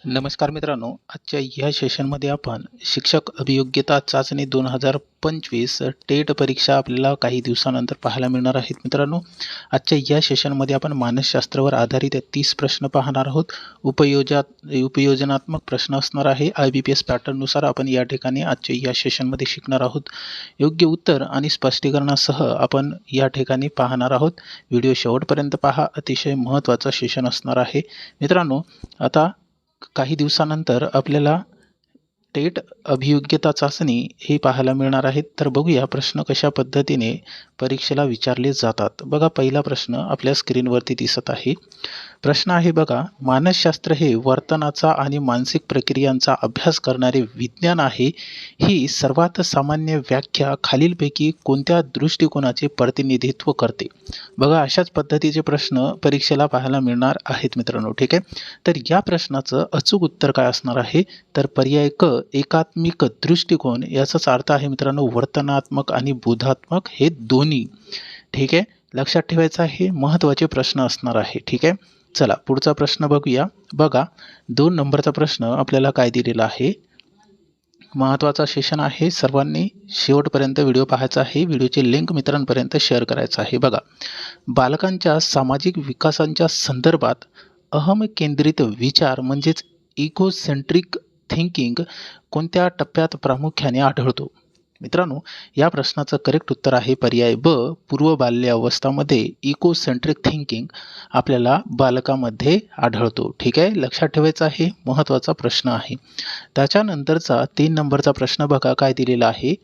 नमस्कार मित्रांनो आजच्या या सेशनमध्ये आपण शिक्षक अभियोग्यता चाचणी दोन हजार पंचवीस टेट परीक्षा आपल्याला काही दिवसानंतर पाहायला मिळणार आहेत मित्रांनो. आजच्या या सेशनमध्ये आपण मानसशास्त्रावर आधारित तीस प्रश्न पाहणार आहोत. उपयोजा उपयोजनात्मक प्रश्न असणार आहे. आय बी पी एस पॅटर्ननुसार आपण या ठिकाणी आजच्या या सेशनमध्ये शिकणार आहोत. योग्य उत्तर आणि स्पष्टीकरणासह आपण या ठिकाणी पाहणार आहोत. व्हिडिओ शेवटपर्यंत पहा. अतिशय महत्त्वाचं सेशन असणार आहे. मित्रांनो आता काही दिवसानंतर आपल्याला टेट अभियोग्यता चाचणी ही पाहायला मिळणार आहेत तर बघूया प्रश्न कशा पद्धतीने परीक्षेला विचारले जातात. बघा पहिला प्रश्न आपल्या स्क्रीनवरती दिसत आहे. प्रश्न आहे बघा मानसशास्त्र हे वर्तनाचा आणि मानसिक प्रक्रियांचा अभ्यास करणारे विज्ञान आहे. ही सर्वात सामान्य व्याख्या खालीलपैकी कोणत्या दृष्टिकोनाचे प्रतिनिधित्व करते? बघा अशाच पद्धतीचे प्रश्न परीक्षेला पाहायला मिळणार आहेत मित्रांनो ठीक आहे? तर या प्रश्नाचं अचूक उत्तर काय असणार आहे? तर पर्याय क एकात्मिक दृष्टिकोन याचाच अर्थ आहे मित्रांनो वर्तनात्मक आणि बोधात्मक हे दोन्ही ठीक आहे? लक्षात ठेवायचं हे महत्त्वाचे प्रश्न असणार आहे. ठीक आहे? चला पुढचा प्रश्न बघूया. बघा दोन नंबरचा प्रश्न आपल्याला काय दिलेला आहे? महत्त्वाचा सेशन आहे. सर्वांनी शेवटपर्यंत व्हिडिओ पाहायचा आहे. व्हिडिओची लिंक मित्रांपर्यंत शेअर करायचं आहे. बघा बालकांच्या सामाजिक विकासांच्या संदर्भात अहम केंद्रित विचार म्हणजेच इकोसेंट्रिक थिंकिंग कोणत्या टप्प्यात प्रामुख्याने आढळतो? मित्रांनो या प्रश्नाचं करेक्ट उत्तर आहे पर्याय ब पूर्व बाल्यावस्थामध्ये इकोसेंट्रिक थिंकिंग आपल्याला बालकामध्ये आढळतो. ठीक आहे? लक्षात ठेवायचं आहे महत्त्वाचा प्रश्न आहे. त्याच्यानंतरचा तीन नंबरचा प्रश्न बघा काय दिलेला आहे?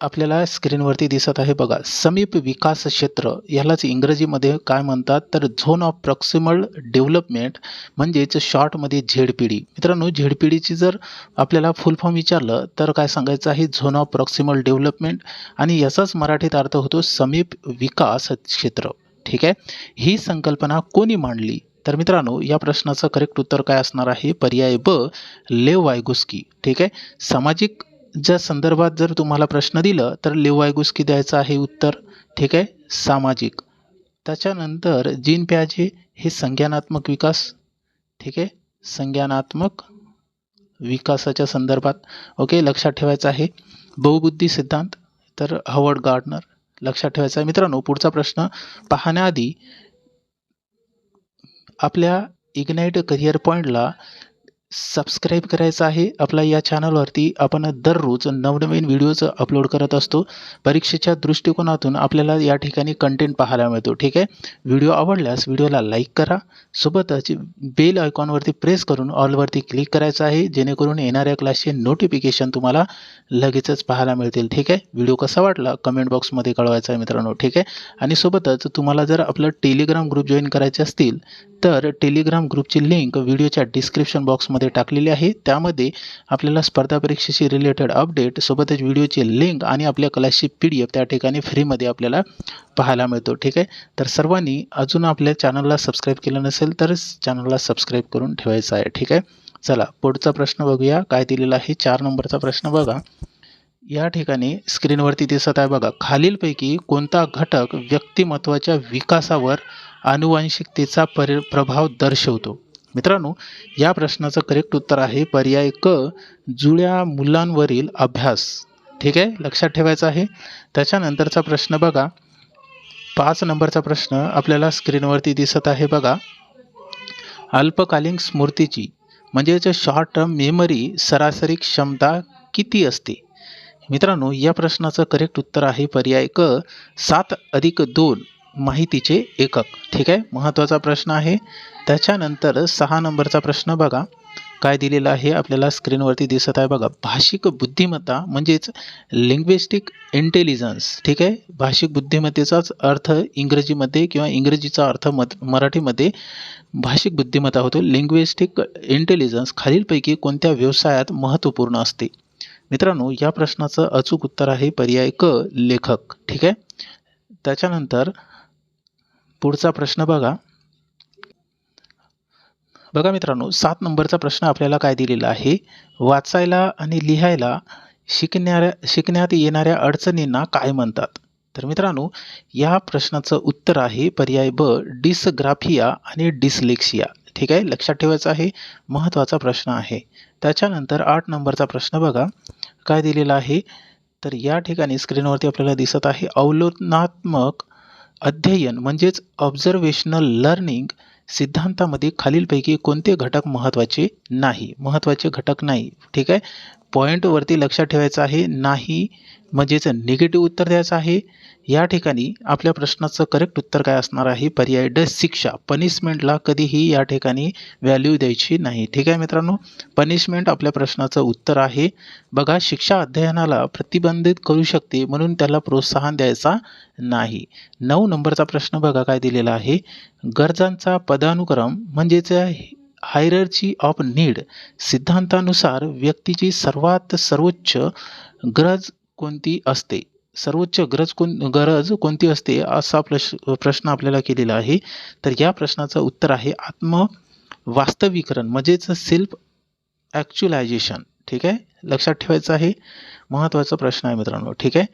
आपल्याला स्क्रीनवरती दिसत आहे बघा समीप विकास क्षेत्र ह्यालाच इंग्रजीमध्ये काय म्हणतात? तर झोन ऑफ प्रॉक्सिमल डेव्हलपमेंट म्हणजेच शॉर्टमध्ये झेड मित्रांनो झेड जर आपल्याला फुल फॉर्म विचारलं तर काय सांगायचं आहे? झोन ऑफ प्रॉक्सिमल डेव्हलपमेंट आणि याचाच मराठीत अर्थ होतो समीप विकास क्षेत्र. ठीक आहे? ही संकल्पना कोणी मांडली? तर मित्रांनो या प्रश्नाचं करेक्ट उत्तर काय असणार आहे? पर्याय ब लेव वायगुस्की. ठीक आहे? सामाजिक ज्या संदर्भात जर तुम्हाला प्रश्न दिलं तर लेवायगुस्की द्यायचं आहे उत्तर ठीक आहे? सामाजिक. त्याच्यानंतर जीन प्याजे हे संज्ञानात्मक विकास ठीक आहे? संज्ञानात्मक विकासाच्या संदर्भात. ओके लक्षात ठेवायचं आहे. बहुबुद्धी सिद्धांत तर हवर्ड गार्डनर लक्षात ठेवायचं आहे. मित्रांनो पुढचा प्रश्न. पाहण्याआधी आपल्या इग्नाईट करिअर पॉईंटला सबस्क्राईब करायचं आहे. आपल्या या चॅनलवरती आपण दररोज नवनवीन व्हिडिओज अपलोड करत असतो. परीक्षेच्या दृष्टिकोनातून आपल्याला या ठिकाणी कंटेंट पाहायला मिळतो. ठीक आहे? व्हिडिओ आवडल्यास व्हिडिओला लाईक करा. सोबतच बेल आयकॉनवरती प्रेस करून ऑलवरती क्लिक करायचं आहे. जेणेकरून येणाऱ्या क्लासचे नोटिफिकेशन तुम्हाला लगेचच पाहायला मिळतील. ठीक आहे? व्हिडिओ कसा वाटला? कमेंट बॉक्समध्ये कळवायचा आहे मित्रांनो. ठीक आहे? आणि सोबतच तुम्हाला जर आपलं टेलिग्राम ग्रुप जॉईन करायचे असतील तर टेलिग्राम ग्रुपची लिंक व्हिडिओच्या डिस्क्रिप्शन बॉक्समध्ये टाकलेली आहे. त्यामध्ये आपल्याला स्पर्धा परीक्षेशी रिलेटेड अपडेट सोबतच व्हिडिओची लिंक आणि आपल्या क्लासची पी डी एफ त्या ठिकाणी फ्रीमध्ये आपल्याला पाहायला मिळतो. ठीक आहे? तर सर्वांनी अजून आपल्या चॅनलला सबस्क्राईब केलं नसेल तर चॅनलला सबस्क्राईब करून ठेवायचं आहे. ठीक आहे? चला पुढचा प्रश्न बघूया. काय दिलेला आहे? चार नंबरचा प्रश्न बघा. या ठिकाणी स्क्रीनवरती दिसत आहे बघा. खालीलपैकी कोणता घटक व्यक्तिमत्वाच्या विकासावर अनुवांशिकतेचा परि प्रभाव दर्शवतो. मित्रांनो या प्रश्नाचं करेक्ट उत्तर आहे पर्याय क जुळ्या मुलांवरील अभ्यास. ठीक आहे? लक्षात ठेवायचं आहे. त्याच्यानंतरचा प्रश्न बघा. पाच नंबरचा प्रश्न आपल्याला स्क्रीनवरती दिसत आहे बघा. अल्पकालीन स्मृतीची म्हणजेच शॉर्ट टर्म मेमरी सरासरी क्षमता किती असते? मित्रांनो या प्रश्नाचं करेक्ट उत्तर आहे पर्याय क सात अधिक दोन. माहितीचे एकक. ठीक आहे? महत्त्वाचा प्रश्न आहे. त्याच्यानंतर सहा नंबरचा प्रश्न बघा. काय दिलेला आहे आपल्याला स्क्रीनवरती दिसत आहे बघा. भाषिक बुद्धिमत्ता म्हणजेच लिंग्विस्टिक इंटेलिजन्स ठीक आहे? भाषिक बुद्धिमत्तेचाच अर्थ इंग्रजीमध्ये किंवा इंग्रजीचा अर्थ मत मराठीमध्ये भाषिक बुद्धिमत्ता होतो. लिंग्विस्टिक इंटेलिजन्स खालीलपैकी कोणत्या व्यवसायात महत्त्वपूर्ण असते? मित्रांनो या प्रश्नाचं अचूक उत्तर आहे पर्याय क लेखक. ठीक आहे? त्याच्यानंतर पुढचा प्रश्न बघा. बघा मित्रांनो सात नंबरचा प्रश्न आपल्याला काय दिलेला आहे? वाचायला आणि लिहायला शिकणाऱ्या शिकण्यात येणाऱ्या अडचणींना काय म्हणतात? तर मित्रांनो या प्रश्नाचं उत्तर आहे पर्याय ब डिसग्राफिया आणि डिसलेक्सिया. ठीक आहे? लक्षात ठेवायचं आहे महत्त्वाचा प्रश्न आहे. त्याच्यानंतर आठ नंबरचा प्रश्न बघा. काय दिलेला आहे? तर या ठिकाणी स्क्रीनवरती आपल्याला दिसत आहे अवलोकनात्मक अध्ययन म्हणजेच ऑब्झर्वेशनल लर्निंग सिद्धांतामध्ये खालीलपैकी कोणते घटक महत्त्वाचे नाही? महत्त्वाचे घटक नाही. ठीक आहे? पॉईंटवरती लक्षात ठेवायचं आहे नाही म्हणजेच निगेटिव्ह उत्तर द्यायचं आहे. या ठिकाणी आपल्या प्रश्नाचं करेक्ट उत्तर काय असणार आहे? पर्याय ड शिक्षा. पनिशमेंटला कधीही या ठिकाणी व्हॅल्यू द्यायची नाही. ठीक आहे मित्रांनो? पनिशमेंट आपल्या प्रश्नाचं उत्तर आहे. बघा शिक्षा अध्ययनाला प्रतिबंधित करू शकते म्हणून त्याला प्रोत्साहन द्यायचा नाही. नऊ नंबरचा प्रश्न बघा काय दिलेला आहे. गरजांचा पदानुक्रम म्हणजेच हायरची ऑफ नीड सिद्धांतानुसार व्यक्तीची सर्वात सर्वोच्च गरज कोणती असते? सर्वोच्च गरज कोण गरज कोणती असते? असा प्रश प्रश्न आपल्याला केलेला आहे. तर या प्रश्नाचं उत्तर आहे आत्म वास्तविकरण म्हणजेच सेल्फ ॲक्च्युलायझेशन ठीक आहे? लक्षात ठेवायचं आहे? महत्त्वाचा प्रश्न आहे मित्रांनो. ठीक आहे?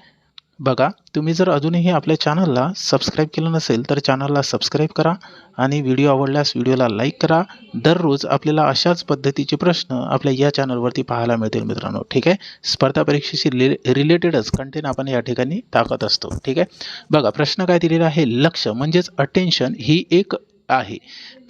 बघा तुम्ही जर अजूनही आपल्या चॅनलला सबस्क्राईब केलं नसेल तर चॅनलला सबस्क्राईब करा आणि व्हिडिओ आवडल्यास व्हिडिओला लाईक करा. दररोज आपल्याला अशाच पद्धतीचे प्रश्न आपल्या या चॅनलवरती पाहायला मिळतील मित्रांनो ठीक आहे? स्पर्धा परीक्षेशी रिले रिलेटेडच कंटेंट आपण या ठिकाणी टाकत असतो ठीक आहे? बघा प्रश्न काय दिलेला आहे? लक्ष म्हणजेच अटेन्शन ही एक आहे.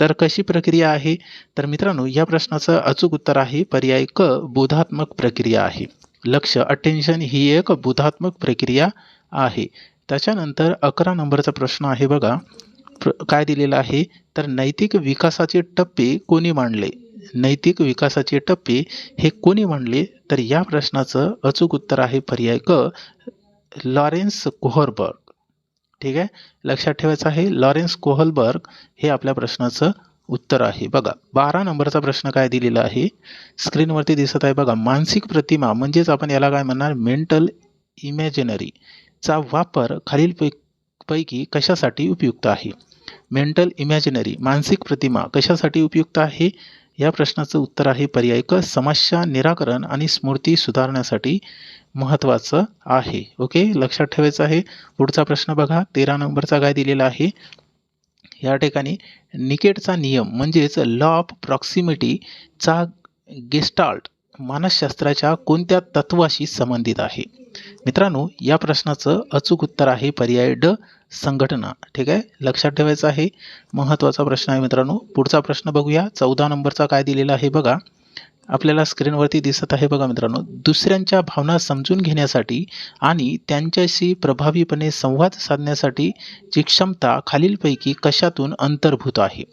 तर कशी प्रक्रिया आहे? तर मित्रांनो या प्रश्नाचं अचूक उत्तर आहे पर्याय क बोधात्मक प्रक्रिया आहे. लक्ष अटेन्शन ही एक बुधात्मक प्रक्रिया आहे. त्याच्यानंतर अकरा नंबरचा प्रश्न आहे बघा. प्र काय दिलेला आहे? तर नैतिक विकासाचे टप्पे कोणी मांडले? नैतिक विकासाचे टप्पे हे कोणी मांडले? तर या प्रश्नाचं अचूक उत्तर आहे पर्याय क लॉरेन्स कोहरबर्ग ठीक आहे? लक्षात ठेवायचं आहे लॉरेन्स कोहलबर्ग हे आपल्या प्रश्नाचं उत्तर आहे. बघा बारा नंबरचा प्रश्न काय दिलेला आहे? स्क्रीनवरती दिसत आहे बघा मानसिक प्रतिमा म्हणजेच आपण याला काय म्हणणार? मेंटल इमॅजिनरीचा वापर खालील पै पैकी कशासाठी उपयुक्त आहे? मेंटल इमॅजिनरी मानसिक प्रतिमा कशासाठी उपयुक्त आहे? या प्रश्नाचं उत्तर आहे पर्याय क समस्या निराकरण आणि स्मृती सुधारण्यासाठी महत्त्वाचं आहे. ओके? लक्षात ठेवायचं आहे. पुढचा प्रश्न बघा तेरा नंबरचा काय दिलेला आहे? या ठिकाणी निकेटचा नियम म्हणजेच लॉ ऑफ प्रॉक्सिमिटीचा गेस्टाल्ट मानसशास्त्राच्या कोणत्या तत्वाशी संबंधित आहे? मित्रांनो या प्रश्नाचं अचूक उत्तर आहे पर्याय ड संघटना. ठीक आहे? लक्षात ठेवायचं आहे. महत्त्वाचा प्रश्न आहे मित्रांनो. पुढचा प्रश्न बघूया. चौदा नंबरचा काय दिलेला आहे बघा. आपल्याला स्क्रीनवरती दिसत आहे बघा मित्रांनो दुसऱ्यांच्या भावना समजून घेण्यासाठी आणि त्यांच्याशी प्रभावीपणे संवाद साधण्यासाठी जी क्षमता खालीलपैकी कशातून अंतर्भूत आहे?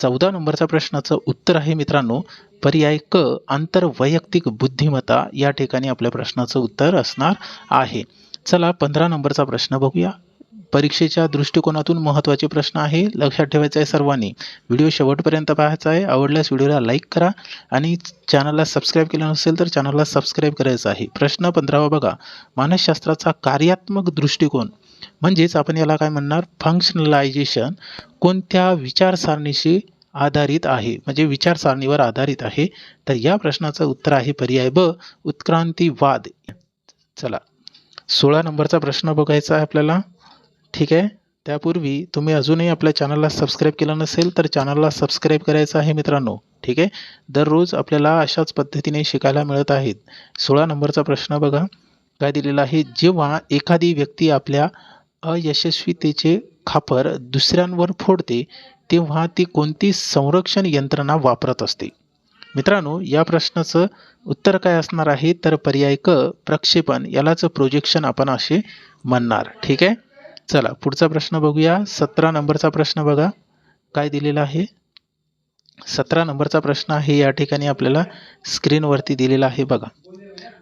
चौदा नंबरचा प्रश्नाचं उत्तर आहे मित्रांनो पर्याय क आंतरवैयक्तिक बुद्धिमत्ता. या ठिकाणी आपल्या प्रश्नाचं उत्तर असणार आहे. चला पंधरा नंबरचा प्रश्न बघूया. परीक्षेच्या दृष्टिकोनातून महत्त्वाचे प्रश्न आहे. लक्षात ठेवायचं आहे सर्वांनी. व्हिडिओ शेवटपर्यंत पाहायचा आहे. आवडल्यास व्हिडिओला लाईक करा आणि चॅनलला सबस्क्राईब केलं नसेल तर चॅनलला सबस्क्राईब करायचं आहे. प्रश्न पंधरावा बघा. मानसशास्त्राचा कार्यात्मक दृष्टिकोन म्हणजेच आपण याला काय म्हणणार? फंक्शनलायझेशन कोणत्या विचारसारणीशी आधारित आहे? म्हणजे विचारसारणीवर आधारित आहे. तर या प्रश्नाचं उत्तर आहे पर्याय ब उत्क्रांतीवाद. चला. सोळा नंबरचा प्रश्न बघायचा आहे आपल्याला. ठीक आहे? त्यापूर्वी तुम्ही अजूनही आपल्या चॅनलला सबस्क्राईब केलं नसेल तर चॅनलला सबस्क्राईब करायचं आहे मित्रांनो. ठीक आहे? दररोज आपल्याला अशाच पद्धतीने शिकायला मिळत आहेत. सोळा नंबरचा प्रश्न बघा. काय दिलेला आहे? जेव्हा एखादी व्यक्ती आपल्या अयशस्वीतेचे खापर दुसऱ्यांवर फोडते तेव्हा ती कोणती संरक्षण यंत्रणा वापरत असते? मित्रांनो या प्रश्नाचं उत्तर काय असणार आहे? तर पर्याय क प्रक्षेपण यालाच प्रोजेक्शन आपण असे म्हणणार. ठीक आहे? चला पुढचा प्रश्न बघूया. सतरा नंबरचा प्रश्न बघा. काय दिलेला आहे? सतरा नंबरचा प्रश्न आहे या ठिकाणी आपल्याला स्क्रीनवरती दिलेला आहे बघा.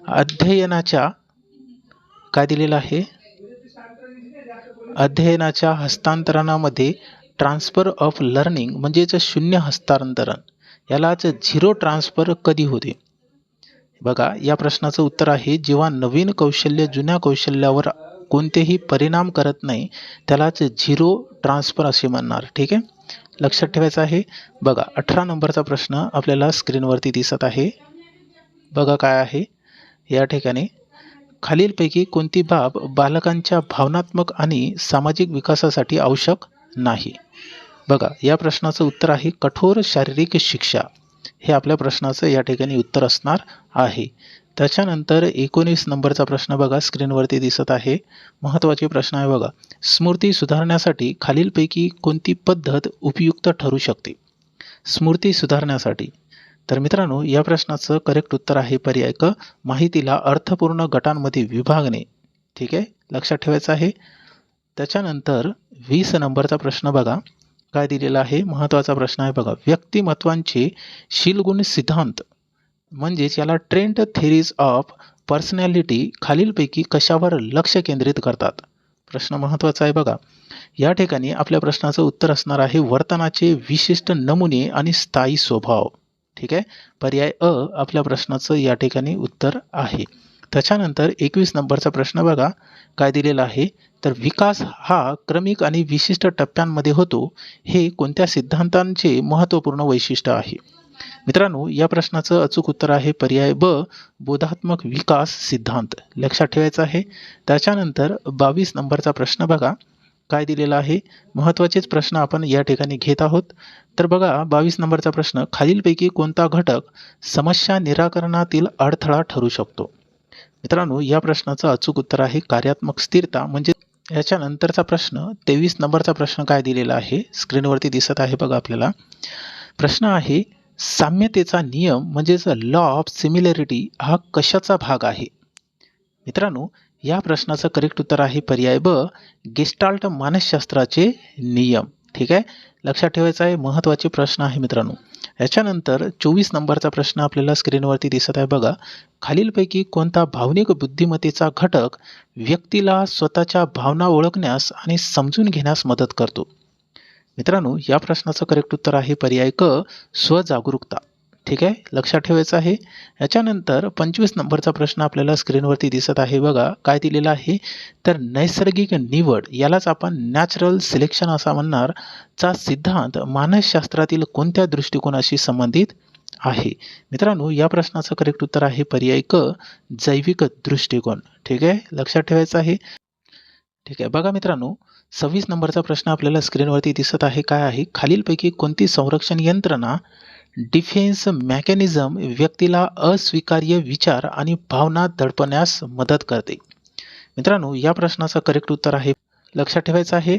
अध्ययनाच्या काय दिलेलं आहे? अध्ययनाच्या हस्तांतरणामध्ये ट्रान्सफर ऑफ लर्निंग म्हणजेच शून्य हस्तांतरण. यालाच झिरो ट्रान्सफर कधी होते? बघा या प्रश्नाचं उत्तर आहे जेव्हा नवीन कौशल्य जुन्या कौशल्यावर कोणतेही परिणाम करत नाही. त्यालाच झिरो ट्रान्सफर असे म्हणणार. ठीक आहे? लक्षात ठेवायचं आहे. बघा अठरा नंबरचा प्रश्न आपल्याला स्क्रीनवरती दिसत आहे. बघा काय आहे. या ठिकाणी खालीलपैकी कोणती बाब बालकांच्या भावनात्मक आणि सामाजिक विकासासाठी आवश्यक नाही? बघा या प्रश्नाचं उत्तर आहे कठोर शारीरिक शिक्षा. हे आपल्या प्रश्नाचं या ठिकाणी उत्तर असणार आहे. त्याच्यानंतर एकोणीस नंबरचा प्रश्न बघा स्क्रीनवरती दिसत आहे. महत्त्वाचे प्रश्न आहे बघा. स्मृती सुधारण्यासाठी खालीलपैकी कोणती पद्धत उपयुक्त ठरू शकते? स्मृती सुधारण्यासाठी. तर मित्रांनो या प्रश्नाचं करेक्ट उत्तर आहे पर्याय क माहितीला अर्थपूर्ण गटांमध्ये विभागणे. ठीक आहे? लक्षात ठेवायचं आहे. त्याच्यानंतर वीस नंबरचा प्रश्न बघा. काय दिलेला आहे? महत्त्वाचा प्रश्न आहे बघा. व्यक्तिमत्वांचे शीलगुण सिद्धांत. म्हणजेच याला ट्रेंड थेरीज ऑफ पर्सनॅलिटी खालीलपैकी कशावर लक्ष केंद्रित करतात? प्रश्न महत्त्वाचा आहे बघा. या ठिकाणी आपल्या प्रश्नाचं उत्तर असणार आहे वर्तनाचे विशिष्ट नमुने आणि स्थायी स्वभाव. ठीक आहे? पर्याय अ आपल्या प्रश्नाचं या ठिकाणी उत्तर आहे. त्याच्यानंतर एकवीस नंबरचा प्रश्न बघा. काय दिलेला आहे? तर विकास हा क्रमिक आणि विशिष्ट टप्प्यांमध्ये होतो. हे कोणत्या सिद्धांतांचे महत्त्वपूर्ण वैशिष्ट्य आहे? मित्रांनो या प्रश्नाचं अचूक उत्तर आहे पर्याय ब बोधात्मक विकास सिद्धांत. लक्षात ठेवायचा आहे. त्याच्यानंतर बावीस नंबरचा प्रश्न बघा. काय दिलेला आहे? महत्त्वाचेच प्रश्न आपण या ठिकाणी घेत आहोत. तर बघा बावीस नंबरचा प्रश्न खालीलपैकी कोणता घटक समस्या निराकरणातील अडथळा ठरू शकतो? मित्रांनो या प्रश्नाचं अचूक उत्तर आहे कार्यात्मक स्थिरता. म्हणजे याच्यानंतरचा प्रश्न तेवीस नंबरचा प्रश्न काय दिलेला आहे? स्क्रीनवरती दिसत आहे बघा आपल्याला. प्रश्न आहे साम्यतेचा नियम म्हणजेच लॉ ऑफ सिमिलॅरिटी हा कशाचा भाग आहे? मित्रांनो या प्रश्नाचं करेक्ट उत्तर आहे पर्याय ब गेस्टाल्ट मानसशास्त्राचे नियम. ठीक आहे? लक्षात ठेवायचा आहे महत्त्वाचे प्रश्न आहे मित्रांनो. याच्यानंतर चोवीस नंबरचा प्रश्न आपल्याला स्क्रीनवरती दिसत आहे बघा. खालीलपैकी कोणता भावनिक बुद्धिमत्तेचा घटक व्यक्तीला स्वतःच्या भावना ओळखण्यास आणि समजून घेण्यास मदत करतो? मित्रांनो या प्रश्नाचं करेक्ट उत्तर आहे पर्याय क स्वजागरूकता. ठीक आहे? लक्षात ठेवायचं आहे. याच्यानंतर पंचवीस नंबरचा प्रश्न आपल्याला स्क्रीनवरती दिसत आहे. बघा काय दिलेला आहे? तर नैसर्गिक निवड यालाच आपण नॅचरल सिलेक्शन असा म्हणणार चा सिद्धांत मानसशास्त्रातील कोणत्या दृष्टिकोनाशी संबंधित आहे? मित्रांनो या प्रश्नाचं करेक्ट उत्तर आहे पर्याय क जैविक दृष्टिकोन. ठीक आहे? लक्षात ठेवायचं आहे. ठीक आहे. बघा मित्रांनो सव्वीस नंबरचा प्रश्न आपल्याला स्क्रीनवरती दिसत आहे. काय आहे? खालीलपैकी कोणती संरक्षण यंत्रणा डिफेन्स मॅकॅनिझम व्यक्तीला अस्वीकार्य विचार आणि भावना दडपण्यास मदत करते? मित्रांनो या प्रश्नाचं करेक्ट उत्तर आहे. लक्षात ठेवायचं आहे.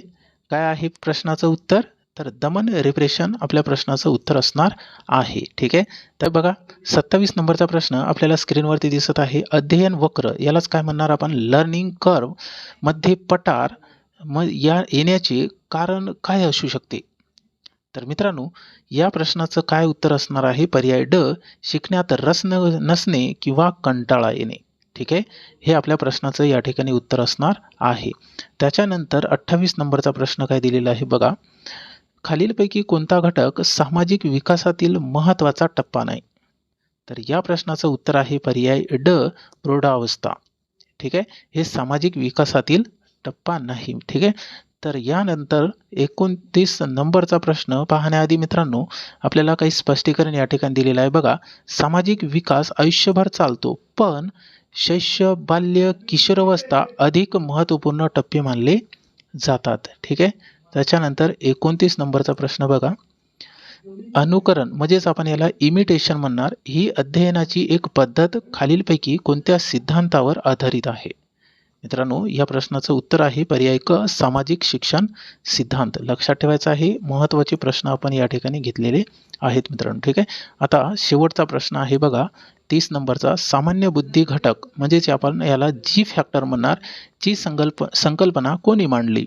काय आहे प्रश्नाचं उत्तर? तर दमन रिप्रेशन आपल्या प्रश्नाचं उत्तर असणार आहे. ठीक आहे? तर बघा सत्तावीस नंबरचा प्रश्न आपल्याला स्क्रीनवरती दिसत आहे. अध्ययन वक्र यालाच काय म्हणणार आपण? लर्निंग कर्वमध्ये पटार मग या येण्याचे कारण काय असू शकते? तर मित्रांनो या प्रश्नाचं काय उत्तर असणार आहे? पर्याय ड शिकण्यात रस न नसणे किंवा कंटाळा येणे. ठीक आहे? हे आपल्या प्रश्नाचं या ठिकाणी उत्तर असणार आहे. त्याच्यानंतर अठ्ठावीस नंबरचा प्रश्न काय दिलेला आहे बघा. खालीलपैकी कोणता घटक सामाजिक विकासातील महत्त्वाचा टप्पा नाही? तर या प्रश्नाचं उत्तर आहे पर्याय ड प्रौढावस्था. ठीक आहे? हे सामाजिक विकासातील टप्पा नाही ठीक आहे? तर यानंतर एकोणतीस नंबरचा प्रश्न पाहण्याआधी मित्रांनो आपल्याला काही स्पष्टीकरण या ठिकाणी दिलेलं आहे. बघा सामाजिक विकास आयुष्यभर चालतो पण शैशव बाल्य किशोरावस्था अधिक महत्त्वपूर्ण टप्पे मानले जातात ठीक आहे? त्याच्यानंतर एकोणतीस नंबरचा प्रश्न बघा. अनुकरण म्हणजेच आपण याला इमिटेशन म्हणणार ही अध्ययनाची एक पद्धत खालीलपैकी कोणत्या सिद्धांतावर आधारित आहे? मित्रांनो या प्रश्नाचं उत्तर आहे पर्याय क सामाजिक शिक्षण सिद्धांत. लक्षात ठेवायचा आहे महत्त्वाचे प्रश्न आपण या ठिकाणी घेतलेले आहेत मित्रांनो ठीक आहे? आता शेवटचा प्रश्न आहे बघा तीस नंबरचा सामान्य बुद्धी घटक म्हणजेच आपण याला जी फॅक्टर म्हणणार जी संकल्प संकल्पना कोणी मांडली?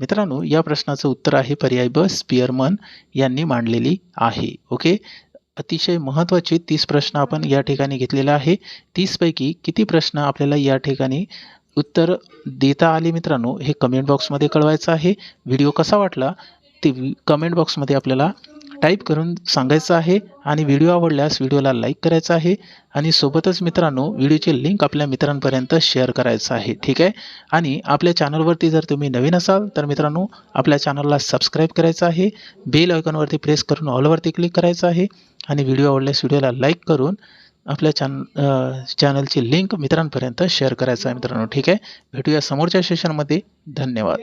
मित्रांनो या प्रश्नाचं उत्तर आहे पर्याय ब स्पियरमन यांनी मांडलेली आहे ओके? अतिशय महत्त्वाचे तीस प्रश्न आपण या ठिकाणी घेतलेला आहे. तीसपैकी किती प्रश्न आपल्याला या ठिकाणी उत्तर देता आले मित्रांनो हे कमेंट बॉक्समध्ये कळवायचं आहे. व्हिडिओ कसा वाटला ते कमेंट बॉक्समध्ये आपल्याला टाईप करून सांगायचं आहे. आणि व्हिडिओ आवडल्यास व्हिडिओला लाईक करायचा आहे. आणि सोबतच मित्रांनो व्हिडिओची लिंक आपल्या मित्रांपर्यंत शेअर करायचं आहे. ठीक आहे? आणि आपल्या चॅनलवरती जर तुम्ही नवीन असाल तर मित्रांनो आपल्या चॅनलला सबस्क्राईब करायचं आहे. बेल आयकॉनवरती प्रेस करून ऑलवरती क्लिक करायचं आहे. आणि व्हिडिओ आवडल्यास व्हिडिओला लाईक करून आपल्या चॅन चॅनलची लिंक मित्रांपर्यंत शेअर करायचं आहे मित्रांनो. ठीक आहे? भेटूया समोरच्या सेशनमध्ये धन्यवाद.